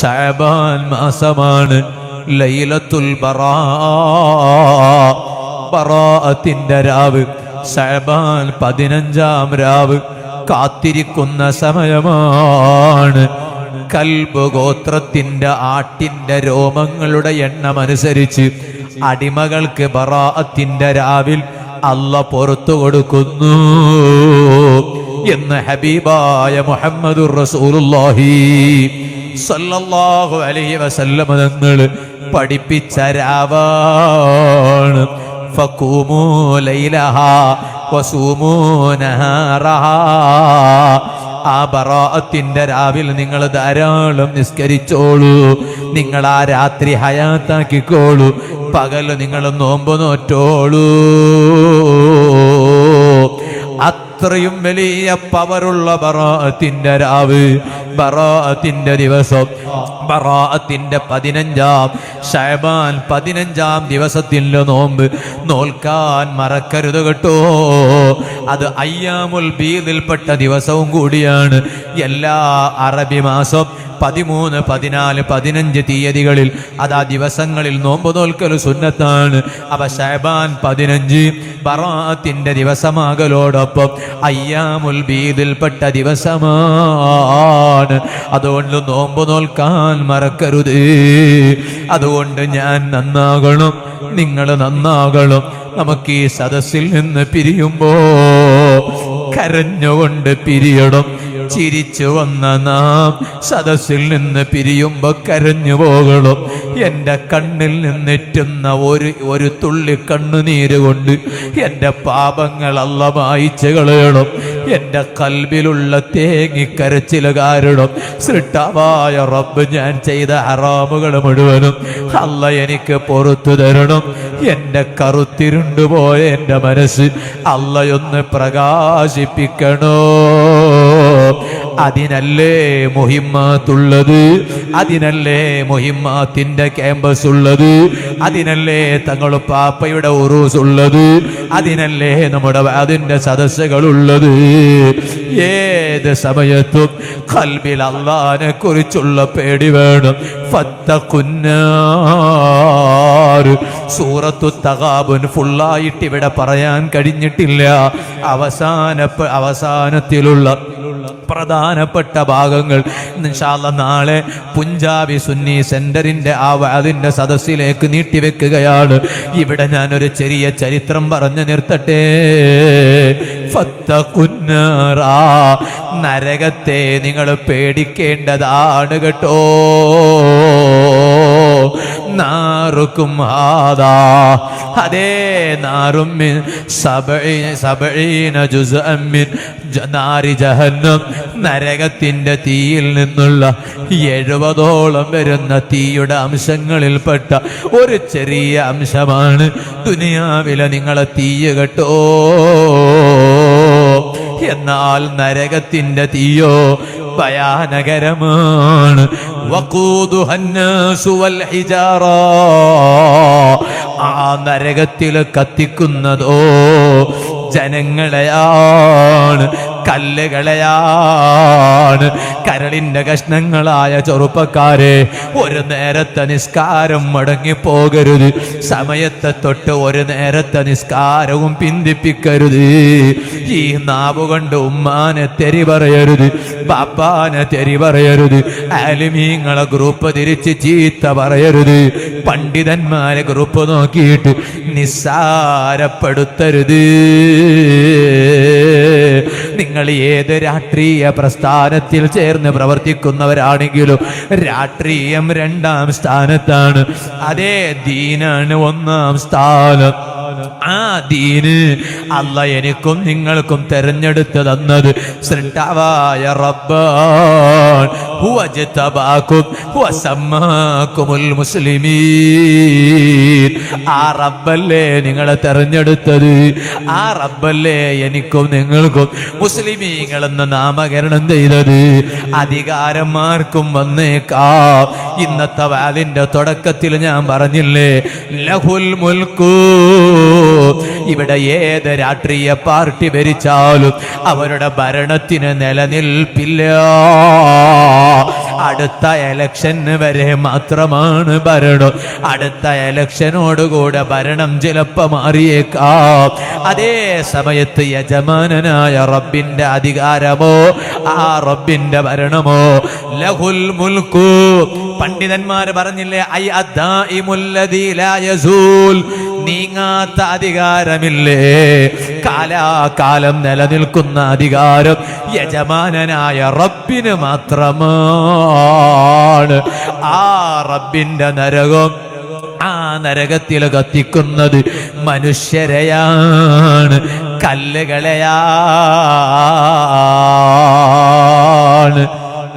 ഷാബാൻ മാസമാണ് ലൈലത്തുൽ ബറാ. ബറാഅത്തിന്റെ രാവ് ഷാബാൻ പതിനഞ്ചാം രാവ് കാത്തിരിക്കുന്ന സമയമാണ്. കൽബ് ഗോത്രത്തിന്റെ ആട്ടിന്റെ രോമങ്ങളുടെ എണ്ണമനുസരിച്ച് അടിമകൾക്ക് ബറാഅത്തിന്റെ രാവിൽ അല്ല പുറത്തു കൊടുക്കുന്നു എന്ന് ഹബീബായ മുഹമ്മദുർ റസൂലുള്ളാഹി. സല്ലല്ലാഹു അലൈഹി വസല്ലമ തങ്ങൾ പഠിപ്പിച്ച രാവാണ്. ഫഖൂമൂ ലൈലഹാ വസൂമൂ നഹാറഹാ. ആ ബറാഅത്തിന്റെ രാവിൽ നിങ്ങൾ ധാരാളം നിസ്കരിച്ചോളൂ. നിങ്ങൾ ആ രാത്രി ഹയാത്താക്കിക്കോളൂ. പകൽ നിങ്ങൾ നോമ്പ് നോറ്റോളൂ. അത്രയും വലിയ പവറുള്ള ബറാഅത്തിന്റെ രാവ്. ബറാഅത്തിന്റെ ദിവസം. ബറാഅത്തിന്റെ പതിനഞ്ചാം ഷഹബാൻ പതിനഞ്ചാം ദിവസത്തിൽ നോമ്പ്. നോൽക്കാൻ മറക്കരുത് കേട്ടോ. അത് അയ്യാമുൽ ബീദിൽപ്പെട്ട ദിവസവും കൂടിയാണ്. എല്ലാ അറബി മാസം പതിമൂന്ന് പതിനാല് പതിനഞ്ച് തീയതികളിൽ അതാ ദിവസങ്ങളിൽ നോമ്പ് നോൽക്കൽ സുന്നത്താണ്. അവ ഷഹബാൻ പതിനഞ്ച് ബറാത്തിന്റെ ദിവസമാകലോടൊപ്പം അയ്യാമുൽ ബീദിൽപ്പെട്ട ദിവസമാണ്. അതുകൊണ്ട് നോമ്പ് നോൽക്കാൻ മറക്കരുത്. അതുകൊണ്ട് ഞാൻ നന്നാകണം നിങ്ങൾ നന്നാകണം. നമുക്ക് ഈ സദസ്സിൽ നിന്ന് പിരിയുമ്പോ കരഞ്ഞുകൊണ്ട് പിരിയണം. ചിരിച്ചു വന്ന നാം സദസ്സിൽ നിന്ന് പിരിയുമ്പോ കരഞ്ഞു പോകണം എന്റെ കണ്ണിൽ നിന്നെറ്റുന്ന ഒരു ഒരു തുള്ളി കണ്ണുനീര് കൊണ്ട് എന്റെ പാപങ്ങളല്ല മായിച്ചു കളയണം. എന്റെ കൽബിലുള്ള തേങ്ങിക്കരച്ചിൽ കാരണം സൃഷ്ടമായ റബ്ബ് ഞാൻ ചെയ്ത ഹറാമുകൾ മുഴുവനും അല്ല എനിക്ക് പുറത്തു തരണം. എന്റെ കറുത്തിരുണ്ടുപോയ എന്റെ മനസ്സ് അല്ലയൊന്ന് പ്രകാശിപ്പിക്കണോ? അതിനല്ലേ മുഹിമ്മത്തുള്ളത്? അതിനല്ലേ മുഹിമ്മത്തിന്റെ ക്യാമ്പസ് ഉള്ളത് അതിനല്ലേ തങ്ങൾ പാപ്പയുടെ ഉറൂസ് ഉള്ളത് അതിനല്ലേ നമ്മുടെ അതിന്റെ സദസ്സുകൾ ഉള്ളത് ഏത് സമയത്തും കൽബിൽ അള്ളാനെ കുറിച്ചുള്ള പേടി വേണം. സൂറത്തു തകാബുൻ ഫുള്ളായിട്ട് ഇവിടെ പറയാൻ കഴിഞ്ഞിട്ടില്ല. അവസാന അവസാനത്തിലുള്ള പ്രധാനപ്പെട്ട ഭാഗങ്ങൾ. നാളെ പുഞ്ചാബി സുന്നി സെന്ററിന്റെ ആ അതിന്റെ സദസ്സിലേക്ക് നീട്ടിവെക്കുകയാണ്. ഇവിടെ ഞാൻ ഒരു ചെറിയ ചരിത്രം പറഞ്ഞു നിർത്തട്ടെ. നരകത്തെ നിങ്ങൾ പേടിക്കേണ്ടതാണ് കേട്ടോ. നാറുക്കും ഹാദാ. അതേ നാറും മിൻ സബഈ- സബഈന ജുസ്അൻ മിൻ നാരി ജഹന്നം. നരകത്തിന്റെ തീയിൽ നിന്നുള്ള എഴുപതോളം വരുന്ന തീയുടെ അംശങ്ങളിൽപ്പെട്ട ഒരു ചെറിയ അംശമാണ് ദുനിയാവിലെ നിങ്ങളെ തീയ കെട്ടോ. എന്നാൽ നരകത്തിന്റെ തീയോ ഭയാനകരമാണ് ആ നരകത്തിൽ കത്തിക്കുന്നതോ ജനങ്ങളെയാണ്. കല്ലുകളെയാണ്. കരളിന്റെ കഷ്ണങ്ങളായ ചെറുപ്പക്കാരെ ഒരു നേരത്തെ നിസ്കാരം മടങ്ങി പോകരുത് സമയത്തെ തൊട്ട് ഒരു നേരത്തെ നിസ്കാരവും പിന്തിപ്പിക്കരുത്. ഈ നാവ് കൊണ്ട് ഉമ്മാനെ തെരി പറയരുത് പാപ്പാനെ തെരി പറയരുത് അലുമീങ്ങളെ ഗ്രൂപ്പ് തിരിച്ച് ചീത്ത പറയരുത്. പണ്ഡിതന്മാരെ ഗ്രൂപ്പ് നോക്കിയിട്ട് നിസ്സാരപ്പെടുത്തരുത്. നിങ്ങൾ ഏത് രാഷ്ട്രീയ പ്രസ്ഥാനത്തിൽ ചേർന്ന് പ്രവർത്തിക്കുന്നവരാണെങ്കിലും രാഷ്ട്രീയം രണ്ടാം സ്ഥാനത്താണ്. അതേ ദീനാണ് ഒന്നാം സ്ഥാനം. ആ ദീന് അല്ല എനിക്കും നിങ്ങൾക്കും തെരഞ്ഞെടുത്ത് തന്നത്. സൃഷ്ടാവായ റബ്ബാൻ. ആ റബ്ബല്ലേ നിങ്ങളെ തെരഞ്ഞെടുത്തത്. ആ റബ്ബല്ലേ എനിക്കും നിങ്ങൾക്കും മുസ്ലിമീങ്ങളെന്ന് നാമകരണം ചെയ്തത് അധികാരന്മാർക്കും വന്നേക്കാം. ഇന്നത്തെ വാലിന്റെ തുടക്കത്തിൽ ഞാൻ പറഞ്ഞില്ലേ ലഹുൽ മുൽക്കൂ. ഇവിടെ ഏത് രാഷ്ട്രീയ പാർട്ടി ഭരിച്ചാലും അവരുടെ ഭരണത്തിന് നിലനിൽപ്പില്ല. അടുത്ത എലക്ഷന് വരെ മാത്രമാണ് ഭരണം. അടുത്ത എലക്ഷനോടുകൂടെ ഭരണം ചിലപ്പോ മാറിയേക്കാം. അതേ സമയത്ത് യജമാനനായ റബ്ബിന്റെ അധികാരമോ ആ റബ്ബിന്റെ ഭരണമോ? ലഹുൽ മുൽക്കു. പണ്ഡിതന്മാര് പറഞ്ഞില്ലേ ഐ യസൂൽ. നീങ്ങാത്ത അധികാരമില്ലേ? കാലാകാലം നിലനിൽക്കുന്ന അധികാരം യജമാനനായ റബ്ബിന് മാത്രമാണ്. ആ റബ്ബിന്റെ നരകം ആ നരകത്തിൽ കത്തിക്കുന്നത് മനുഷ്യരെയാണ് കല്ലുകളെയാണ്.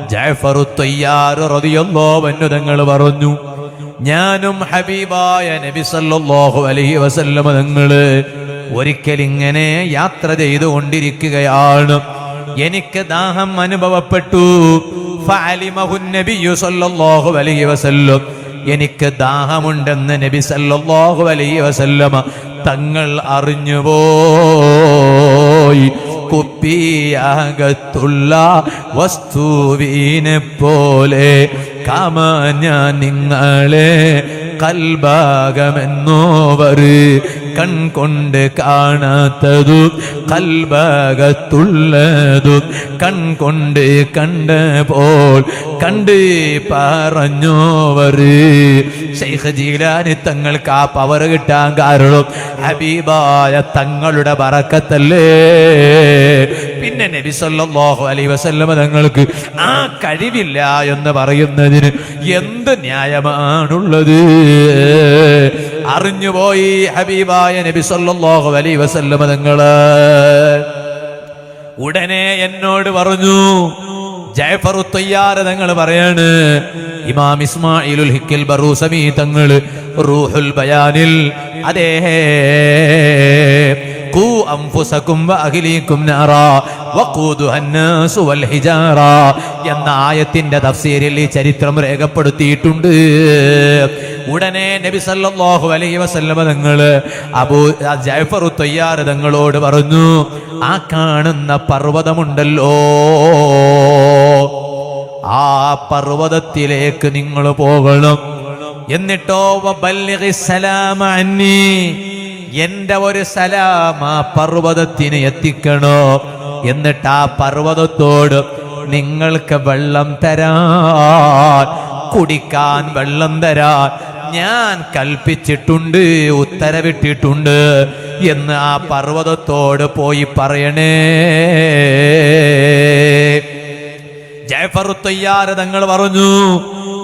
ജയഫറു തയ്യാറ് റതിയല്ലോ തങ്ങൾ പറഞ്ഞു ഞാനും ഹബീബായ നബി സല്ലല്ലാഹു അലൈഹി വസല്ലമ നിങ്ങൾ ഒരിക്കൽ ഇങ്ങനെ യാത്ര ചെയ്തുകൊണ്ടിരിക്കുകയാണ്. എനിക്ക് ദാഹം അനുഭവപ്പെട്ടു. സല്ലല്ലാഹു അലൈഹി വസല്ലം. എനിക്ക് ദാഹമുണ്ടെന്ന് നബി സല്ലല്ലാഹു അലൈഹി വസല്ലമ തങ്ങൾ അറിഞ്ഞുപോയി. കുപ്പിയകത്തുള്ള വസ്തുവിനെ പോലെ കാമാഞ്ഞ നിങ്ങളെ കൽഭാഗമെന്നോവർ കൺകൊണ്ട് കാണാത്തതു കൽഭാഗത്തുള്ളതു കൺകൊണ്ട് പോൽ കണ്ട് പറഞ്ഞോവർ. ശൈഖ് ജീലാനി തങ്ങൾക്ക് ആ പവർ കിട്ടാൻ കാരണം ഹബീബായ തങ്ങളുടെ ബറക്കത്തല്ലേ പിന്നെ നബി സല്ലല്ലാഹു അലൈഹി വസല്ലമ തങ്ങൾക്ക് ആ കഴിവില്ല എന്ന് പറയുന്നതിന് എന്ത് ന്യായമാണുള്ളത്? അറിഞ്ഞുപോയി ഹബീബായ നബി സല്ലല്ലാഹു അലൈഹി വസല്ലമ തങ്ങൾ. ഉടനെ എന്നോട് പറഞ്ഞു ജയഫറു തയ്യാറ് തങ്ങൾ പറയാണ് ഇമാം ഇസ്മായിലുൽ ഹിക്കിൽ ബറൂസമി തങ്ങൾ റൂഹുൽ ബയാനിൽ അതേ ഖൂ അൻഫുസകും വഅഹ്ലീകും നാറാ വഖൂദുഹ الناس വൽഹിജാറ എന്ന ആയത്തിന്റെ തഫ്സീരിൽ ഈ ചരിത്രം രേഖപ്പെടുത്തിയിട്ടുണ്ട് ഉടനെ നബി സല്ലല്ലാഹു അലൈഹി വസല്ലമ തങ്ങള് അബൂ ജഅഫർ തയ്യാർ തങ്ങളോട് പറഞ്ഞു ആ കാണുന്ന പർവ്വതമുണ്ടല്ലോ ആ പർവ്വതത്തിലേക്ക് നിങ്ങൾ പോകണം എന്നിട്ടോ വബല്ലിഗി സലാമ അന്നീ എന്റെ ഒരു സലാം ആ പർവതത്തിന് എത്തിക്കണോ? എന്നിട്ട് ആ പർവതത്തോട് നിങ്ങൾക്ക് വെള്ളം തരാൻ കുടിക്കാൻ വെള്ളം തരാൻ ഞാൻ കൽപ്പിച്ചിട്ടുണ്ട് ഉത്തരവിട്ടിട്ടുണ്ട് എന്ന് ആ പർവതത്തോട് പോയി പറയണേ. ജയഫർ തങ്ങൾ പറഞ്ഞു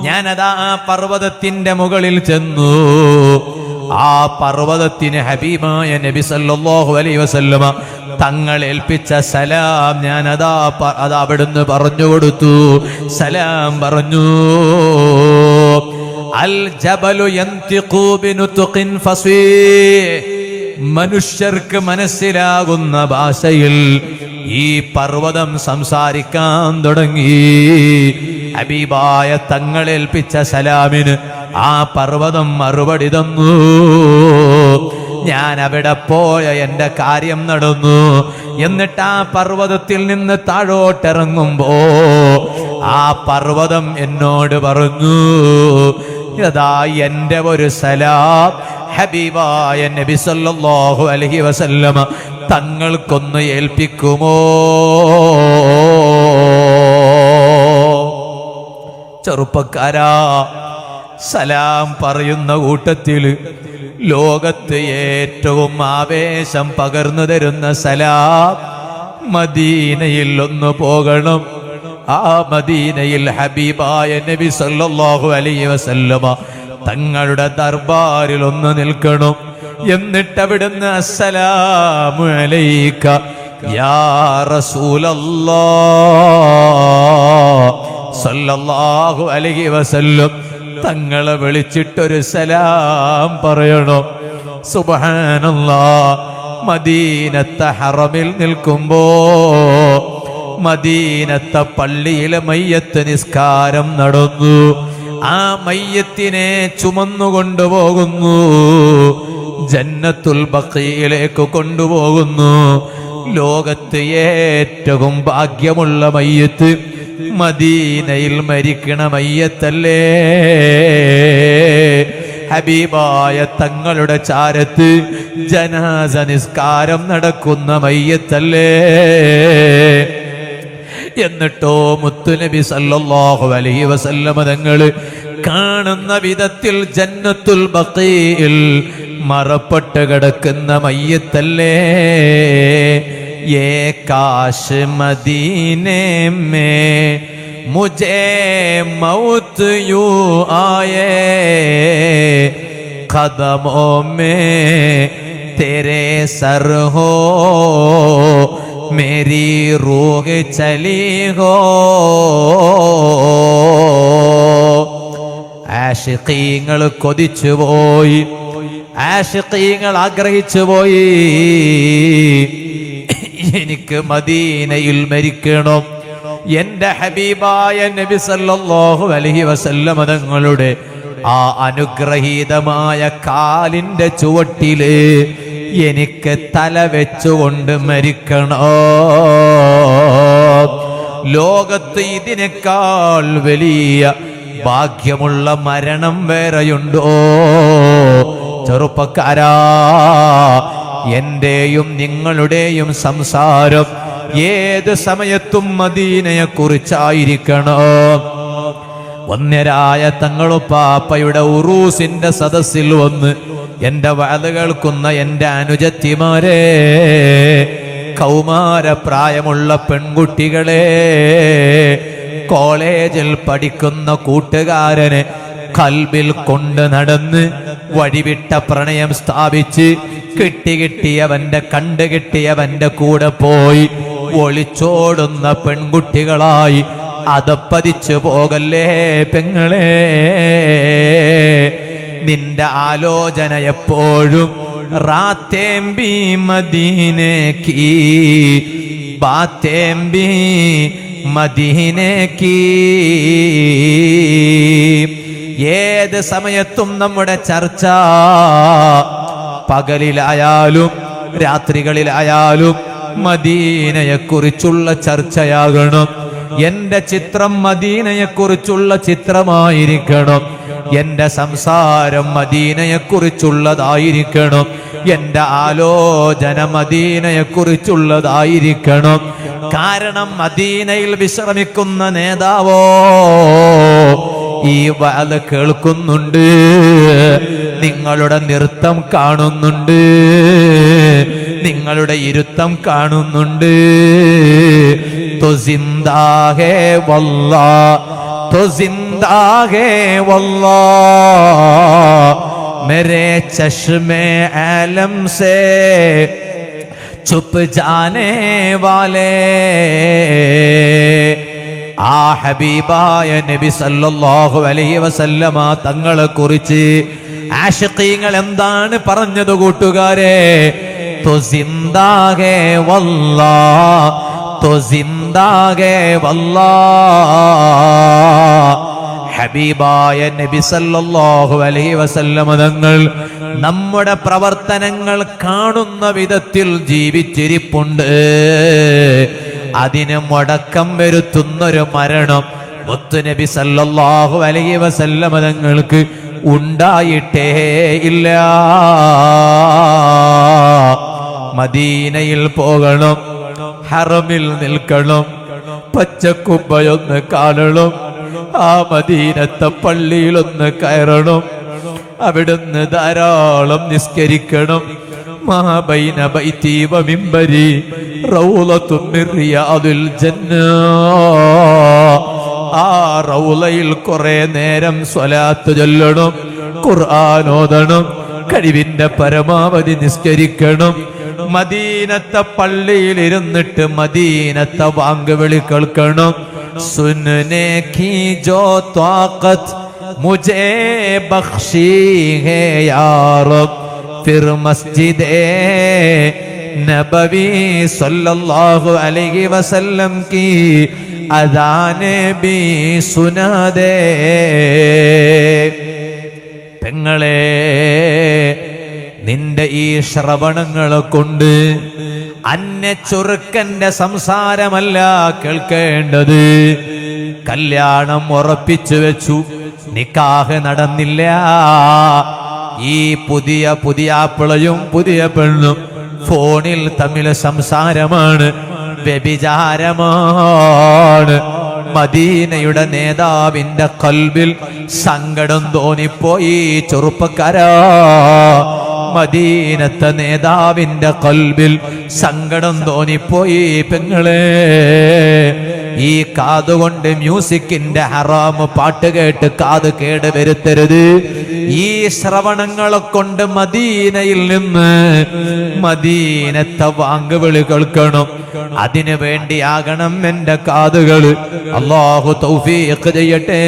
ഞാനതാ ആ പർവതത്തിന്റെ മുകളിൽ ചെന്നു. ആ പർവതത്തിന് ഹബീബായ നബി സല്ലാഹു അലൈ വസല്ലമ തങ്ങൾ ഏൽപ്പിച്ച സലാം ഞാൻ അതാ അത് അവിടുന്ന് പറഞ്ഞു കൊടുത്തു. സലാം പറഞ്ഞു. അൽ ജബലു മനുഷ്യർക്ക് മനസ്സിലാകുന്ന ഭാഷയിൽ ഈ പർവതം സംസാരിക്കാൻ തുടങ്ങി. ഹബീബായ തങ്ങളേൽപ്പിച്ച സലാമിന് ആ പർവതം മറുപടി തന്നു. ഞാൻ അവിടെ പോയ എന്റെ കാര്യം നടന്നു. എന്നിട്ട് ആ പർവതത്തിൽ നിന്ന് താഴോട്ടിറങ്ങുമ്പോ ആ പർവതം എന്നോട് പറഞ്ഞു യഥാ എന്റെ ഒരു സലാം. ഹബീബായ നബി സല്ലല്ലാഹു അലൈഹി വസല്ലമ തങ്ങൾക്കൊന്ന് ഏൽപ്പിക്കുമോ? ചെറുപ്പക്കാരാ സലാം പറയുന്ന കൂട്ടത്തിൽ ലോകത്ത് ഏറ്റവും ആവേശം പകർന്നു തരുന്ന സലാം മദീനയിൽ ഒന്ന് പോകണം. ആ മദീനയിൽ ഹബീബായ നബി സല്ലല്ലാഹു അലൈഹി വസല്ലമ തങ്ങളുടെ ദർബാറിൽ ഒന്ന് നിൽക്കണം. എന്നിട്ട് അവിടുന്ന് അസ്സലാമു അലൈക. യാ സല്ലല്ലാഹു അലൈഹി വസല്ലം തങ്ങളെ വിളിച്ചിട്ടൊരു സലാം പറയണോ. സുബ്ഹാനല്ലാ. മദീനത്തെ ഹറമിൽ നിൽക്കുമ്പോ മദീനത്തെ പള്ളിയിലെ മയ്യത്ത് നിസ്കാരം നടന്നു. ആ മയ്യത്തിനെ ചുമന്നുകൊണ്ടുപോകുന്നു ജന്നത്തുൽ ബക്കയിലേക്ക് കൊണ്ടുപോകുന്നു. ലോകത്ത് ഏറ്റവും ഭാഗ്യമുള്ള മയ്യത്ത് മദീനയിൽ മരിക്കണ മയ്യത്തല്ലേ? ഹബീബായ തങ്ങളുടെ ചാരത്ത് ജനാസ നിസ്കാരം നടക്കുന്ന മയ്യത്തല്ലേ? എന്നിട്ടോ മുത്തുനബി സല്ലല്ലാഹു അലൈഹി വസല്ലമ തങ്ങൾ കാണുന്ന വിധത്തിൽ ജന്നത്തുൽ ബഖീൽ മറപ്പെട്ട് കിടക്കുന്ന മയ്യത്തല്ലേ? ഏ കാശ് മദീനെ മേ മുജേ മൗത്ത് യൂ ആയേ कदमों में तेरे सर हो मेरी रूह चली हो ആഷിഖീങ്ങൾ കൊതിച്ചു പോയി ആഷിഖീങ്ങൾ ആഗ്രഹിച്ചു പോയി എനിക്ക് മദീനയിൽ മരിക്കണം. എന്റെ ഹബീബായ നബി സല്ലല്ലാഹു അലൈഹി വസല്ലമ തങ്ങളുടെ ആ അനുഗ്രഹീതമായ കാലിന്റെ ചുവട്ടിൽ എനിക്ക് തല വെച്ചുകൊണ്ട് മരിക്കണോ. ലോകത്ത് ഇതിനേക്കാൾ വലിയ ഭാഗ്യമുള്ള മരണം വേറെയുണ്ടോ? ചെറുപ്പക്കാരാ എന്റെയും നിങ്ങളുടെയും സംസാരം ഏത് സമയത്തും മദീനയെ കുറിച്ചായിരിക്കണം തങ്ങളു പാപ്പയുടെ ഉറൂസിന്റെ സദസ്സിൽ വന്ന് എന്റെ വാത് കേൾക്കുന്ന എന്റെ അനുജത്തിമാരെ കൗമാരപ്രായമുള്ള പെൺകുട്ടികളെ കോളേജിൽ പഠിക്കുന്ന കൂട്ടുകാരനെ കൽബിൽ കൊണ്ട് നടന്ന് വഴിവിട്ട പ്രണയം സ്ഥാപിച്ച് കിട്ടി കിട്ടിയവന്റെ കണ്ടു കിട്ടിയവന്റെ കൂടെ പോയി ഒളിച്ചോടുന്ന പെൺകുട്ടികളായി അതപ്പതിച്ചു പോകല്ലേ പെങ്ങളെ? നിന്റെ ആലോചന എപ്പോഴും റാത്തേമ്പി മദീനേക്ക് ബാത്തേമ്പി മദീനേക്ക്. ഏത് സമയത്തും നമ്മുടെ ചർച്ച പകലിലായാലും രാത്രികളിലായാലും മദീനയെക്കുറിച്ചുള്ള ചർച്ചയാകണം. എന്റെ ചിത്രം മദീനയെക്കുറിച്ചുള്ള ചിത്രമായിരിക്കണം. എന്റെ സംസാരം മദീനയെക്കുറിച്ചുള്ളതായിരിക്കണം. എന്റെ ആലോചന മദീനയെക്കുറിച്ചുള്ളതായിരിക്കണം. കാരണം മദീനയിൽ വിശ്രമിക്കുന്ന നേതാവോ ഈ വല കേൾക്കുന്നുണ്ട് നിങ്ങളുടെ നൃത്തം കാണുന്നുണ്ട് നിങ്ങളുടെ ഇരുത്തം കാണുന്നുണ്ട് तो जिंदा है वल्ला तो जिंदा है वल्ला मेरे चश्मे आलम से छुप जाने वाले ആ ഹബീബായ നബി സല്ലല്ലാഹു അലൈഹി വസല്ലമ തങ്ങളെ കുറിച്ച് ആഷിഖീങ്ങൾ എന്താണ് പറഞ്ഞത് കൂട്ടുകാരെ तो जिंदा है वल्ला तो जिंदा है वल्ला ഹബീബായ നബി സല്ലല്ലാഹു അലൈഹി വസല്ലമ തങ്ങൾ നമ്മുടെ പ്രവർത്തനങ്ങൾ കാണുന്ന വിധത്തിൽ ജീവിച്ചിരിപ്പുണ്ട് അതിന് മുടക്കം വരുത്തുന്നൊരു മരണം മുത്തുനബി സല്ലല്ലാഹു അലൈഹി വസല്ലമ തങ്ങൾക്ക് ഉണ്ടായിട്ടേ ഇല്ല. മദീനയിൽ പോകണം ഹറമിൽ നിൽക്കണം പച്ചക്കുമ്പയൊന്ന് കാണണം ആ മദീനത്തെ പള്ളിയിലൊന്ന് കയറണം അവിടുന്ന് ധാരാളം നിസ്കരിക്കണം ما بين بيتي ومنبري روضة من رياض ആ റൗലയിൽ കുറെ നേരം സ്വലാത്ത് ചൊല്ലണം ഖുർആാനോദണം കഴിവിന്റെ പരമാവധി നിസ്കരിക്കണം. മദീനത്തെ പള്ളിയിൽ ഇരുന്നിട്ട് മദീനത്തെ വാങ്കുവിളി കേൾക്കണം. സുനെ ജോ ത്വാഖത്ത് മുജേ ബക്ഷി ഹേ യാ റബ്ബ് മുഫത്തിർ മസ്ജിദേ നബവി സല്ലല്ലാഹു അലൈഹി വസല്ലം കി അദാനെ ബി സുനാദേ. പെങ്ങളെ നിന്റെ ഈ ശ്രവണങ്ങളെ കൊണ്ട് അന്നെ ചുരുക്കന്റെ സംസാരമല്ല കേൾക്കേണ്ടത്. കല്യാണം ഉറപ്പിച്ചു വെച്ചു. നിക്കാഹ് നടന്നില്ല. ഈ പുതിയ പുതിയ പിളയും പുതിയ പെണ്ണും ഫോണിൽ തമ്മിൽ സംസാരമാണ് വ്യഭിചാരമാണ്. മദീനയുടെ നേതാവിന്റെ കൽബിൽ സങ്കടം തോന്നിപ്പോയി ചെറുപ്പക്കാരാ. മദീനത്തെ നേതാവിന്റെ കൽബിൽ സങ്കടം തോന്നിപ്പോയി പെങ്ങളെ. ഈ കാതുകൊണ്ട് മ്യൂസിക്കിന്റെ ഹറാമ് പാട്ട് കേട്ട് കാത് കേട് വരുത്തരുത്. ഈ ശ്രവണങ്ങളെ കൊണ്ട് മദീനയിൽ നിന്ന് മദീനത്തെ വാങ്കുവിളി കേൾക്കണം. അതിനു വേണ്ടിയാകണം എന്റെ കാതുകൾ. അള്ളാഹു തൗഫീഖ് ചെയ്യട്ടെ.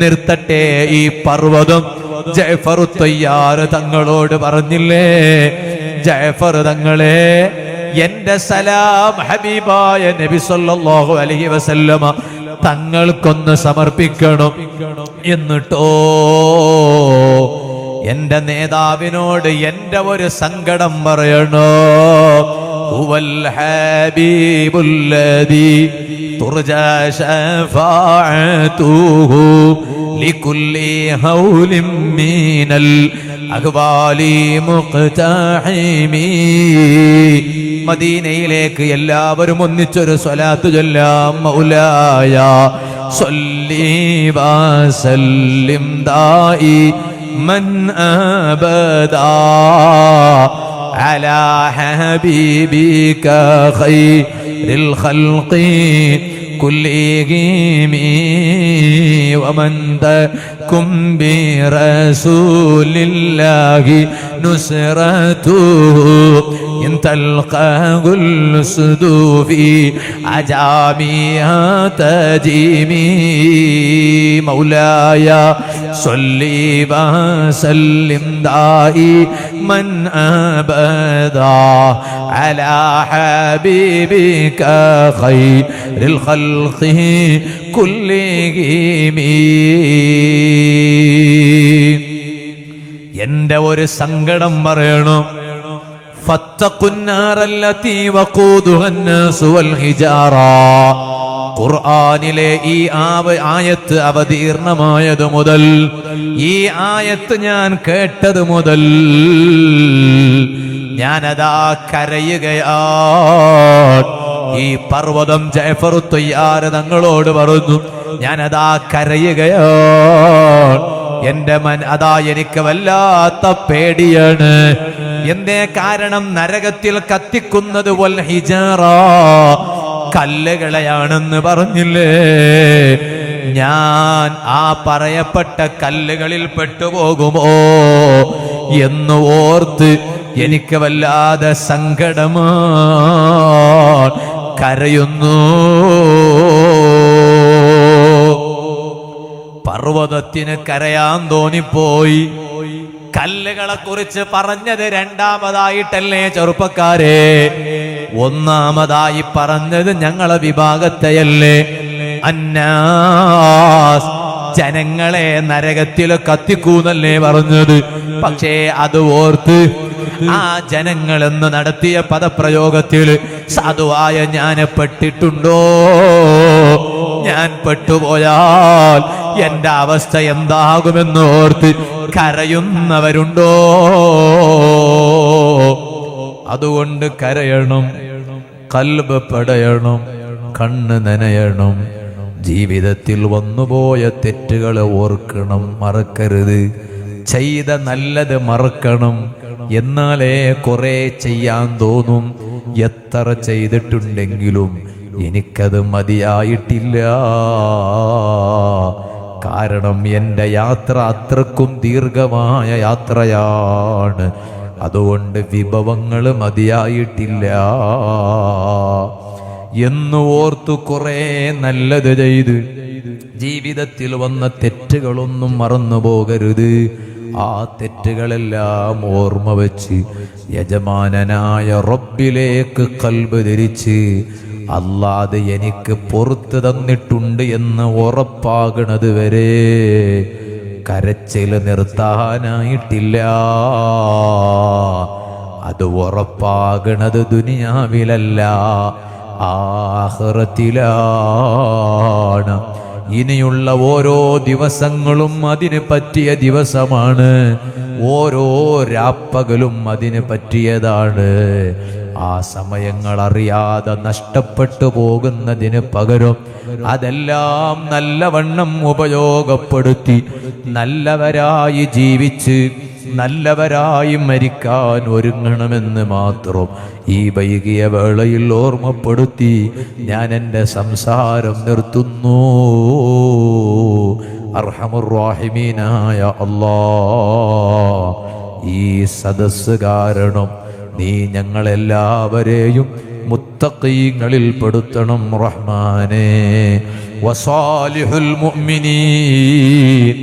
നിർത്തട്ടെ ഈ പർവതം. ജയഫർ തയ്യാറ് തങ്ങളോട് പറഞ്ഞില്ലേ? ജയഫർ തങ്ങളെ എന്റെ സലാം ഹബീബായ നബി സല്ലല്ലാഹു അലൈഹി വസല്ലമ തങ്ങൾക്കൊന്ന് സമർപ്പിക്കണം എന്നിട്ടോ. എന്റെ നേതാവിനോട് എന്റെ ഒരു സങ്കടം പറയണോ? ഹുവൽ ഹബീബുല്ലദീ തുർജാ ശഫാഅതുഹു ലികുല്ലി ഹൗലിൻ മിനൽ അഖ്വാലി മുഖ്തഹിമി മദീനയിലേക്ക് എല്ലാവരും ഒന്നിച്ചൊരു സ്വലാത്ത് ചൊല്ലാം മൗലായ സല്ലി വസല്ലിം ദായി മൻ അബദാ على حبيبك خير الخلق كلهم ومن تكن برسول الله نصرته. إن تلقاه الأسد في عجامها تجيمي. مولاي صلي وسلم دائي من أبدا على حبيبك خير الخلق كلهم എന്റെ ഒരു സങ്കടം പറയണം ഫത്തക്കുന്നാറല്ലത്തി വഖൂദുഹന്നാസു വൽ ഹിജാറ ഖുർആനിലെ ഈ ആവ ആയത്ത് അവതീർണമായത് മുതൽ ഈ ആയത്ത് ഞാൻ കേട്ടത് മുതൽ ഞാനതാ കരയുകയാ ഈ പർവതം ജയഫറു തയ്യാറ് തങ്ങളോട് പറഞ്ഞു ഞാനതാ കരയുകയാ എന്റെ മൻ അതാ എനിക്ക് വല്ലാത്ത പേടിയാണ്. എന്തേ കാരണം? നരകത്തിൽ കത്തിക്കുന്നത് ഹിജാറ. കല്ലുകളെയാണെന്ന് പറഞ്ഞില്ലേ? ഞാൻ ആ പറയപ്പെട്ട കല്ലുകളിൽ പെട്ടുപോകുമോ എന്ന് ഓർത്ത് എനിക്ക് വല്ലാതെ സങ്കടമോ. കരയുന്നു. പർവതത്തിന് കരയാൻ തോന്നിപ്പോയി. കല്ലുകളെ കുറിച്ച് പറഞ്ഞത് രണ്ടാമതായിട്ടല്ലേ ചെറുപ്പക്കാരെ? ഒന്നാമതായി പറഞ്ഞത് ഞങ്ങളെ വിഭാഗത്തെയല്ലേ? അന്നാസ് ജനങ്ങളെ നരകത്തിൽ കത്തിക്കൂന്നല്ലേ പറഞ്ഞത്. പക്ഷേ അത് ഓർത്ത് ആ ജനങ്ങളെന്ന് നടത്തിയ പദപ്രയോഗത്തിൽ സാധുവായ ഞാൻ പെട്ടിട്ടുണ്ടോ? ഞാൻ പെട്ടുപോയാൽ എന്റെ അവസ്ഥ എന്താകുമെന്ന് ഓർത്ത് കരയുന്നവരുണ്ടോ? അതുകൊണ്ട് കരയണം കൽബ് പടയണം കണ്ണ് നനയണം. ജീവിതത്തിൽ വന്നുപോയ തെറ്റുകളെ ഓർക്കണം മറക്കരുത്. ചെയ്ത നല്ലത് മറക്കണം. എന്നാലേ കുറെ ചെയ്യാൻ തോന്നും. എത്ര ചെയ്തിട്ടുണ്ടെങ്കിലും എനിക്കത് മതിയായിട്ടില്ല. കാരണം എന്റെ യാത്ര അത്രക്കും ദീർഘമായ യാത്രയാണ്. അതുകൊണ്ട് വിഭവങ്ങൾ മതിയായിട്ടില്ല. എന്ന് ഓർത്തു കുറേ നല്ലത് ചെയ്ത്. ജീവിതത്തിൽ വന്ന തെറ്റുകളൊന്നും മറന്നു പോകരുത്. ആ തെറ്റുകളെല്ലാം ഓർമ്മ വെച്ച് യജമാനനായ റബ്ബിലേക്ക് കൽബ് ധരിച്ച് അല്ലാതെ എനിക്ക് പുറത്തു തന്നിട്ടുണ്ട് എന്ന് ഉറപ്പാകണത് വരെ കരച്ചിൽ നിർത്താനായിട്ടില്ല. അത് ഉറപ്പാകണത് ദുനിയാവിലല്ല ആഹ്റത്തിലാണ്. ഇനിയുള്ള ഓരോ ദിവസങ്ങളും അതിന് പറ്റിയ ദിവസമാണ്. ഓരോ രാപ്പകലും അതിന് പറ്റിയതാണ്. ആ സമയങ്ങൾ അറിയാതെ നഷ്ടപ്പെട്ടു പോകുന്നതിന് പകരം അതെല്ലാം നല്ലവണ്ണം ഉപയോഗപ്പെടുത്തി നല്ലവരായി ജീവിച്ച് നല്ലവരായി മരിക്കാൻ ഒരുങ്ങണമെന്ന് മാത്രം ഈ വൈകിയ വേളയിൽ ഓർമ്മപ്പെടുത്തി ഞാൻ എന്റെ സംസാരം നിർത്തുന്നു. അർഹമുറാഹിമീനായ അല്ലാ ഈ സദസ്സ് കാരണം നീ ഞങ്ങളെല്ലാവരെയും മുത്തഖീങ്ങളിൽ പെടുത്തണം റഹ്മാനെ. വസാലിഹുൽ മുഅ്മിനീൻ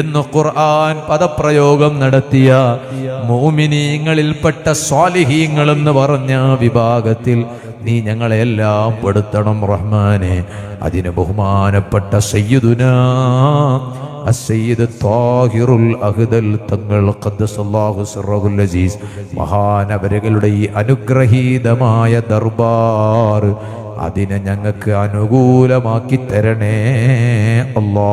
എന്ന് ഖുർആൻ പദപ്രയോഗം നടത്തിയ മോമിനീങ്ങളിൽപ്പെട്ട സ്വാലിഹീങ്ങൾ എന്ന് പറഞ്ഞ വിഭാഗത്തിൽ നീ ഞങ്ങളെല്ലാം പെടുത്തണം റഹ്മാനെ. അതിന് ബഹുമാനപ്പെട്ട സയ്യിദുന അസയ്യിദ് താഹിറുൽ അഹ്ദൽ തങ്ങൾ അസീസ് മഹാനവരകളുടെ ഈ അനുഗ്രഹീതമായ ദർബാർ അതിനെ ഞങ്ങൾക്ക് അനുകൂലമാക്കി തരണേ അല്ലാ